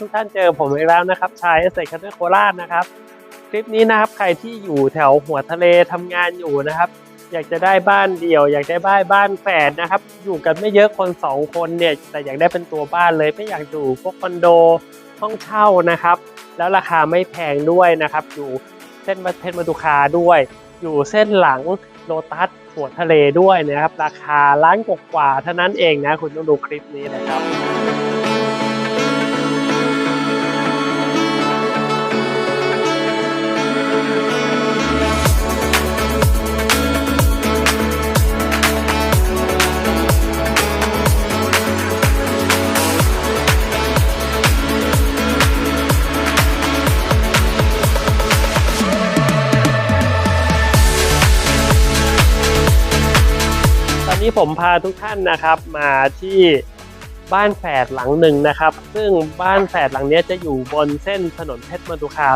ทุกท่านเจอผมอีกแล้วนะครับชายเอสเซคันเตอร์โคราชนะครับ คลิปนี้นะครับใครที่อยู่แถวหัวทะเลทำงานอยู่นะครับ อยากจะได้บ้านเดี่ยว อยากได้บ้านบ้านแฝดนะครับ อยู่กันไม่เยอะคนสองคนเนี่ยแต่อยากได้เป็นตัวบ้านเลยไม่อยากอยู่พวกคอนโดห้องเช่านะครับ แล้วราคาไม่แพงด้วยนะครับ อยู่เส้นเพชรมาดุคาด้วย อยู่เส้นหลังโลตัสหัวทะเลด้วยนะครับ ราคาล้านกว่าเท่านั้นเองนะ คุณต้องดูคลิปนี้นะครับ นี้ผมพาทุกท่านนะครับมาที่บ้านแฝดหลังหนึ่งนะครับ ซึ่งบ้านแฝดหลังนี้จะอยู่บนเส้นถนนเพชรมดุคา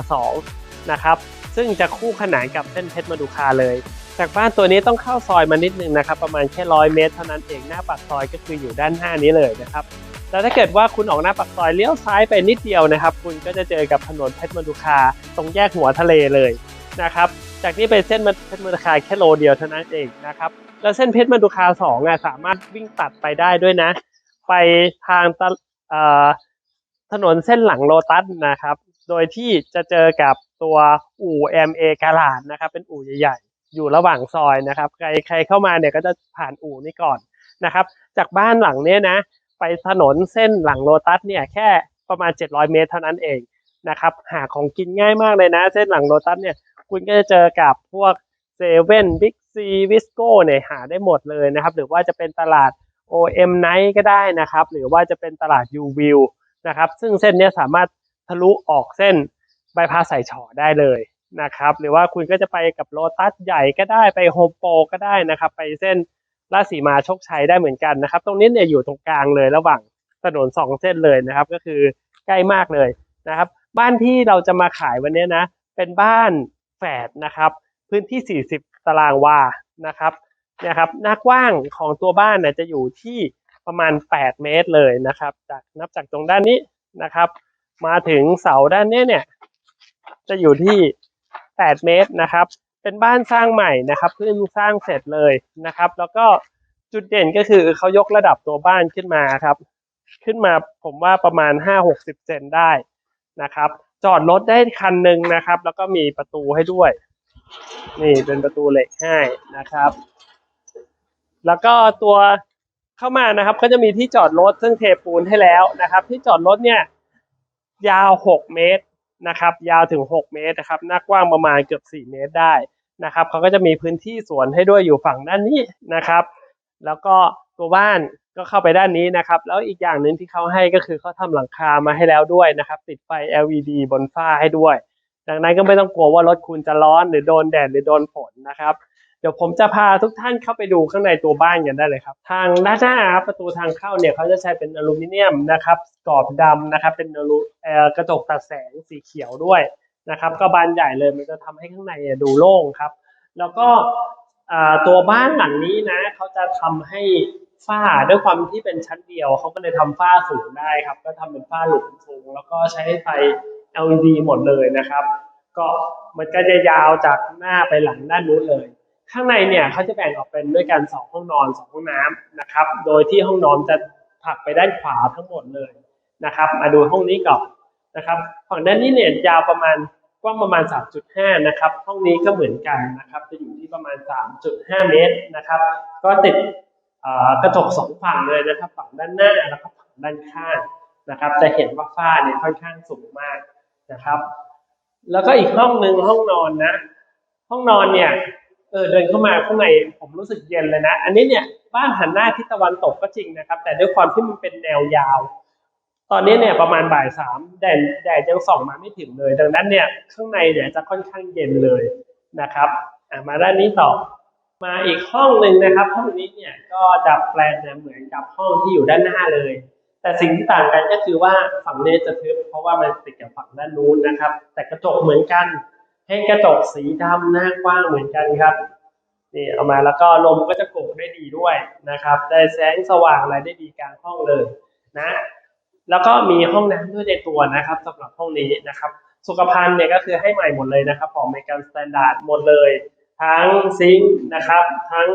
2นะครับ ซึ่งจะคู่ขนานกับเส้นเพชรมดุคาเลย จากบ้านตัวนี้ต้องเข้าซอยมานิดนึงนะครับ ประมาณแค่ร้อยเมตรเท่านั้นเองหน้าปากซอยก็คืออยู่ด้านหน้านี้เลยนะครับแล้วถ้าเกิดว่าคุณออกหน้าปากซอยเลี้ยวซ้ายไปนิดเดียวนะครับ คุณก็จะเจอกับถนนเพชรมดุคาตรงแยกหัวทะเลเลยนะครับ จากนี้ไปเส้นเพชรมดุคาแค่โลเดียวเท่านั้นเองนะครับ แล้วเส้นเพชรมดุคาสองอะสามารถวิ่งตัดไปได้ด้วยนะ ไปทางถนนเส้นหลังโลตัสนะครับ โดยที่จะเจอกับตัวอู่ MA กาลาดนะครับ เป็นอู่ใหญ่ๆ อยู่ระหว่างซอยนะครับ ใครใครเข้ามาเนี่ยก็จะผ่านอู่นี้ก่อนนะครับ จากบ้านหลังเนี้ยนะ ไปถนนเส้นหลังโลตัสเนี่ยแค่ประมาณ 700 เมตรเท่านั้นเองนะครับ หาของกินง่ายมากเลยนะ เส้นหลังโลตัสเนี่ย คุณก็จะเจอกับพวกเซเว่นบิ๊กซีวิสโก้เนี่ยหาได้หมดเลยนะครับ หรือว่าจะเป็นตลาด OM Night ก็ได้นะครับ หรือว่าจะเป็นตลาด U View นะครับ ซึ่งเส้นนี้สามารถทะลุออกเส้นใบพาสสายฉอได้เลยนะครับ หรือว่าคุณก็จะไปกับโลตัสใหญ่ก็ได้ไปโฮมโปรก็ได้นะครับ ไปเส้นราชสีมาโชคชัยได้เหมือนกันนะครับ ตรงนี้เนี่ยอยู่ตรงกลางเลยระหว่างถนนสองเส้นเลยนะครับ ก็คือใกล้มากเลยนะครับ บ้านที่เราจะมาขายวันนี้นะ เป็นบ้าน แฝดนะครับ พื้นที่ 40 ตารางวานะครับนี่ยครับหน้ากว้างของตัวบ้านเนี่ยจะอยู่ที่ประมาณ 8 เมตรเลยนะครับ จากนับจากตรงด้านนี้นะครับ มาถึงเสาด้านนี้เนี่ยจะอยู่ที่ 8 เมตรนะครับ เป็นบ้านสร้างใหม่นะครับเพิ่งสร้างเสร็จเลยนะครับ แล้วก็จุดเด่นก็คือเขายกระดับตัวบ้านขึ้นมาครับ ขึ้นมาผมว่าประมาณ 5-60เซนได้นะครับ จอดรถได้คันหนึ่งนะครับ แล้วก็มีประตูให้ด้วย นี่เป็นประตูเหล็กให้นะครับ แล้วก็ตัวเข้ามานะครับ ก็จะมีที่จอดรถซึ่งเทปูนให้แล้วนะครับ ที่จอดรถเนี่ย ยาว 6 เมตรนะครับ ยาวถึง 6 เมตรนะครับหน้ากว้างประมาณเกือบ 4 เมตรได้นะครับเขาก็จะมีพื้นที่สวนให้ด้วยอยู่ฝั่งด้านนี้นะครับ แล้วก็ตัวบ้านก็เข้าไปด้านนี้นะครับ แล้วอีกอย่างหนึ่งที่เขาให้ก็คือเขาทำหลังคามาให้แล้วด้วยนะครับ ติดไฟ LED บนฝ้าให้ด้วย ดังนั้นก็ไม่ต้องกลัวว่ารถคุณจะร้อนหรือโดนแดดหรือโดนฝนนะครับเดี๋ยวผมจะพาทุกท่านเข้าไปดูข้างในตัวบ้านกันได้เลยครับ ทางด้านหน้าครับประตูทางเข้าเนี่ยเขาจะใช้เป็นอลูมิเนียมนะครับกรอบดำนะครับ เป็นอลูเอ่อกระจกตัดแสงสีเขียวด้วยนะครับ ก็บานใหญ่เลยมันจะทำให้ข้างในดูโล่งครับ แล้วก็ ตัวบ้านหลังนี้นะเขาจะทำให้ฝ้าด้วยความที่เป็นชั้นเดียวเขาก็เลยทำฝ้าสูงได้ครับ ก็ทำเป็นฝ้าหลุมสูงแล้วก็ใช้ไฟ LED หมดเลยนะครับ ก็มันก็จะยาวจากหน้าไปหลังด้านนู้นเลย ข้างในเนี่ยเขาจะแบ่งออกเป็นด้วยกันสองห้องนอนสองห้องน้ำนะครับ โดยที่ห้องนอนจะผักไปด้านขวาทั้งหมดเลยนะครับ มาดูห้องนี้ก่อนนะครับ ฝั่งด้านนี้เนี่ยยาวประมาณ กว้างประมาณ 3.5 นะครับ ห้องนี้ก็เหมือนกันนะครับ จะอยู่ที่ประมาณ 3.5 เมตรนะครับ ก็ติดกระจกสองฝั่งเลยนะครับ ฝั่งด้านหน้าแล้วก็ฝั่งด้านข้างนะครับ จะเห็นว่าฝ้าเนี่ยค่อนข้างสูงมากนะครับ แล้วก็อีกห้องหนึ่งห้องนอนนะ ห้องนอนเนี่ยเออเดินเข้ามาข้างในผมรู้สึกเย็นเลยนะ อันนี้เนี่ยบ้านหันหน้าทิศตะวันตกก็จริงนะครับ แต่ด้วยความที่มันเป็นแนวยาว ตอนนี้เนี่ยประมาณบ่ายสามแดดแดดยังส่องมาไม่ถึงเลย ดังนั้นเนี่ยข้างในเนี่ยจะค่อนข้างเย็นเลยนะครับมาด้านนี้ต่อมาอีกห้องหนึ่งนะครับห้องนี้เนี่ยก็จะแปลงเนี่ยเหมือนกับห้องที่อยู่ด้านหน้าเลย แต่สิ่งที่ต่างกันก็คือว่าฝั่งนี้จะทึบเพราะว่ามันติดกับฝั่งด้านนู้นนะครับ แต่กระจกเหมือนกันให้กระจกสีดำหน้ากว้างเหมือนกันครับนี่เอามาแล้วก็ลมก็จะกกได้ดีด้วยนะครับ ได้แสงสว่างอะไรได้ดีกลางห้องเลยนะ แล้วก็มีห้องน้ำด้วยในตัวนะครับสำหรับห้องนี้นะครับ สุขภัณฑ์เนี่ยก็คือให้ใหม่หมดเลยนะครับของเมกันสแตนดาร์ดหมดเลย ทั้งซิงค์นะครับ ทั้ง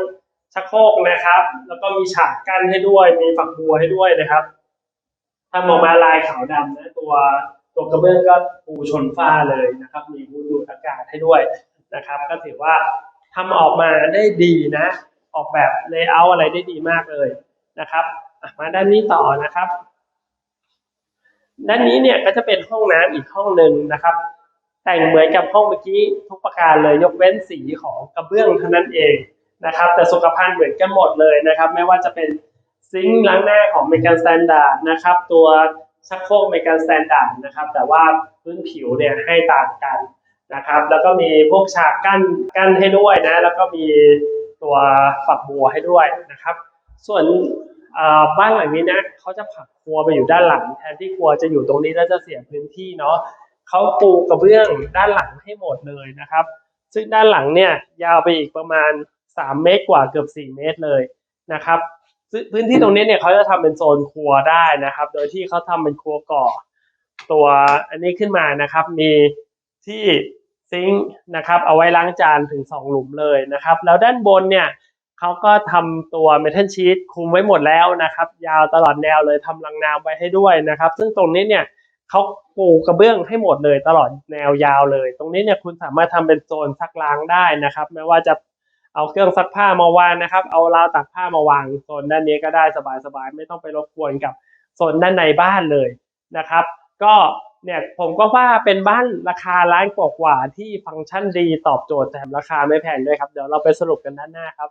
ชักโครกนะครับ แล้วก็มีฉากกั้นให้ด้วย มีฝักบัวให้ด้วยนะครับทำออกมาลายขาวดำนะตัวตัวกระเบื้องก็ปูชนฝ้าเลยนะครับ มีบูดูอากาศให้ด้วยนะครับ ก็ถือว่าทำออกมาได้ดีนะ ออกแบบเลเยอร์อะไรได้ดีมากเลยนะครับมาด้านนี้ต่อนะครับ ด้านนี้เนี่ยก็จะเป็นห้องน้ำอีกห้องหนึ่งนะครับ แต่งเหมือนกับห้องเมื่อกี้ทุกประการเลยยกเว้นสีของกระเบื้องเท่านั้นเองนะครับ แต่สุขภัณฑ์เหมือนกันหมดเลยนะครับ ไม่ว่าจะเป็นซิงค์ล้างหน้าของเมกันสแตนดาร์ดนะครับ ตัวชักโครกเมกันสแตนดาร์ดนะครับ แต่ว่าพื้นผิวเนี่ยให้ต่างกันนะครับ แล้วก็มีพวกฉากกั้นกั้นให้ด้วยนะ แล้วก็มีตัวฝักบัวให้ด้วยนะครับ ส่วน บ้านหลังนี้นะเขาจะผักครัวไปอยู่ด้านหลัง แทนที่ครัวจะอยู่ตรงนี้แล้วจะเสียพื้นที่เนาะเขาปูกระเบื้องด้านหลังให้หมดเลยนะครับ ซึ่งด้านหลังเนี่ยยาวไปอีกประมาณ 3 เมตรกว่าเกือบ 4 เมตรเลยนะครับพื้นที่ตรงนี้เนี่ยเขาจะทำเป็นโซนครัวได้นะครับ โดยที่เขาทำเป็นครัวก่อ ตัวอันนี้ขึ้นมานะครับ มีที่ซิงค์นะครับ เอาไว้ล้างจานถึง 2 หลุมเลยนะครับ แล้วด้านบนเนี่ย เขาก็ทำตัวเมทัลชีตคุมไว้หมดแล้วนะครับ ยาวตลอดแนวเลยทำรังน้ำไว้ให้ด้วยนะครับ ซึ่งตรงนี้เนี่ยเขาปูกระเบื้องให้หมดเลยตลอดแนวยาวเลย ตรงนี้เนี่ยคุณสามารถทำเป็นโซนซักล้างได้นะครับ ไม่ว่าจะเอาเครื่องซักผ้ามาวางนะครับ เอาราวตักผ้ามาวางโซนด้านนี้ก็ได้สบายๆไม่ต้องไปรบกวนกับโซนด้านในบ้านเลยนะครับ ก็เนี่ยผมก็ว่าเป็นบ้านราคาล้านกว่าที่ฟังก์ชันดีตอบโจทย์แถมราคาไม่แพงด้วยครับ เดี๋ยวเราไปสรุปกันด้านหน้าครับ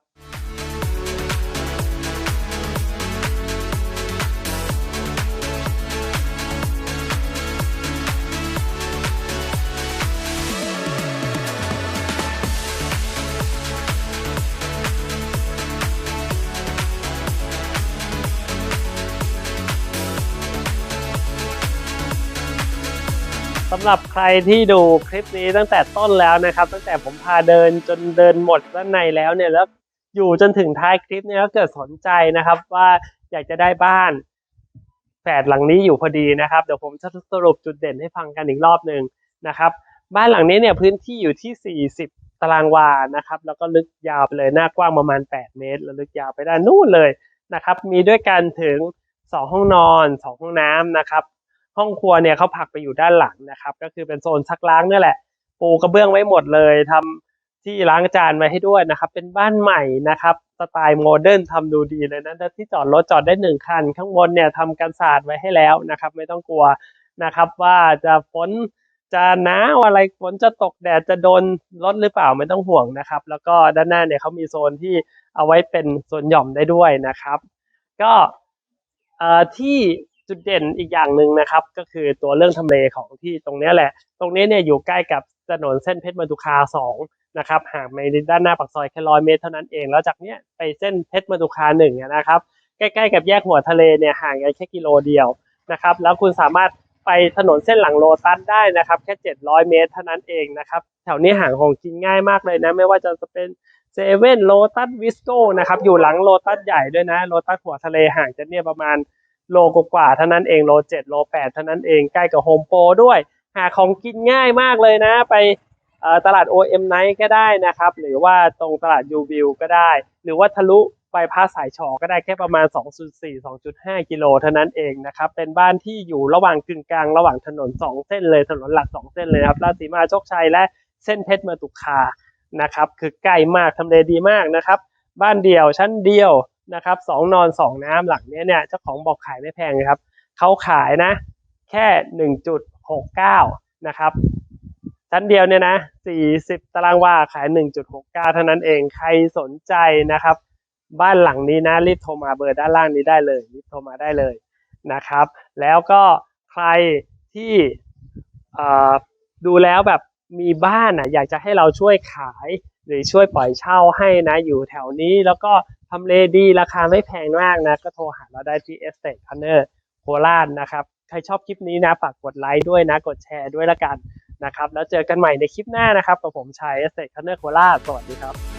สำหรับใครที่ดูคลิปนี้ตั้งแต่ต้นแล้วนะครับ ตั้งแต่ผมพาเดินจนเดินหมดด้านในแล้วเนี่ยแล้วอยู่จนถึงท้ายคลิปเนี่ยก็เกิดสนใจนะครับว่าอยากจะได้บ้านแฝดหลังนี้อยู่พอดีนะครับ เดี๋ยวผมจะสรุปจุดเด่นให้ฟังกันอีกรอบหนึ่งนะครับ บ้านหลังนี้เนี่ยพื้นที่อยู่ที่ 40 ตารางวานะครับ แล้วก็ลึกยาวไปเลยหน้ากว้างประมาณ 8 เมตร แล้วลึกยาวไปด้านนู่นเลยนะครับ มีด้วยกันถึง 2 ห้องนอน 2 ห้องน้ำนะครับ ห้องครัวเนี่ยเขาผักไปอยู่ด้านหลังนะครับ ก็คือเป็นโซนซักล้างนี่แหละปูกระเบื้องไว้หมดเลยทำที่ล้างจานไว้ให้ด้วยนะครับ เป็นบ้านใหม่นะครับสไตล์โมเดิร์นทำดูดีเลยนะที่จอดรถจอดได้หนึ่งคัน ข้างบนเนี่ยทำกันศาสตร์ไว้ให้แล้วนะครับ ไม่ต้องกลัวนะครับว่าจะฝนจะหนาวอะไรฝนจะตกแดดจะโดนรถหรือเปล่าไม่ต้องห่วงนะครับ แล้วก็ด้านหน้าเนี่ยเขามีโซนที่เอาไว้เป็นโซนหย่อมได้ด้วยนะครับ ก็เอ่อที่ จุดเด่นอีกอย่างหนึ่งนะครับ ก็คือตัวเรื่องทำเลของที่ตรงนี้แหละ ตรงนี้เนี่ยอยู่ใกล้กับถนนเส้นเพชรมดุคาสองนะครับห่างไปด้านหน้าปากซอยแค่ร้อยเมตรเท่านั้นเอง แล้วจากเนี้ยไปเส้นเพชรมดุคาหนึ่งนะครับใกล้ๆกับแยกหัวทะเลเนี่ยห่างกันแค่กิโลเดียวนะครับ แล้วคุณสามารถไปถนนเส้นหลังโลตัสได้นะครับ แค่ 700 เมตรเท่านั้นเองนะครับ แถวนี้ห่างของกินง่ายมากเลยนะ ไม่ว่าจะเป็นเซเว่นโลตัสวิสโก้นะครับ อยู่หลังโลตัสใหญ่ด้วยนะ โลตัสหัวทะเลห่างจากเนี่ยประมาณ โลกกว่าเท่านั้นเองโลเจ็ดโลแปดเท่านั้นเองใกล้กับโฮมโปรด้วย หาของกินง่ายมากเลยนะ ไปตลาด OM Night ก็ได้นะครับ หรือว่าตรงตลาด U View ก็ได้ หรือว่าทะลุไปพาสสายชอก็ได้แค่ประมาณ 2.4 2.5 กิโลเท่านั้นเองนะครับ เป็นบ้านที่อยู่ระหว่างกึ่งกลางระหว่างถนน 2 เส้นเลยถนนหลัก 2 เส้นเลยครับราชสีมาโชคชัยและเส้นเพชรมาตุคานะครับ คือใกล้มากทำเลดีมากนะครับ บ้านเดี่ยวชั้นเดียว นะครับสองนอนสองน้ำหลังเนี้ยเนี่ยเจ้าของบอกขายไม่แพงนะครับเขาขายนะ แค่หนึ่งจุดหกเก้านะครับชั้นเดียวเนี่ยนะสี่สิบตารางวาขายหนึ่งจุดหกเก้าเท่านั้นเองใครสนใจนะครับ บ้านหลังนี้นะรีบโทรมาเบอร์ด้านล่างนี้ได้เลยรีบโทรมาได้เลยนะครับ แล้วก็ใครที่ดูแล้วแบบมีบ้านอะอยากจะให้เราช่วยขายหรือช่วยปล่อยเช่าให้นะอยู่แถวนี้แล้วก็ ทำเลดีราคาไม่แพงมากนะ ก็โทรหาเราได้ที่ Estate Partner โคราชนะครับ ใครชอบคลิปนี้นะ ฝากกดไลค์ด้วยนะ กดแชร์ด้วยละกันนะครับ แล้วเจอกันใหม่ในคลิปหน้านะครับ กับผมชัย Estate Partner โคราช สวัสดีครับ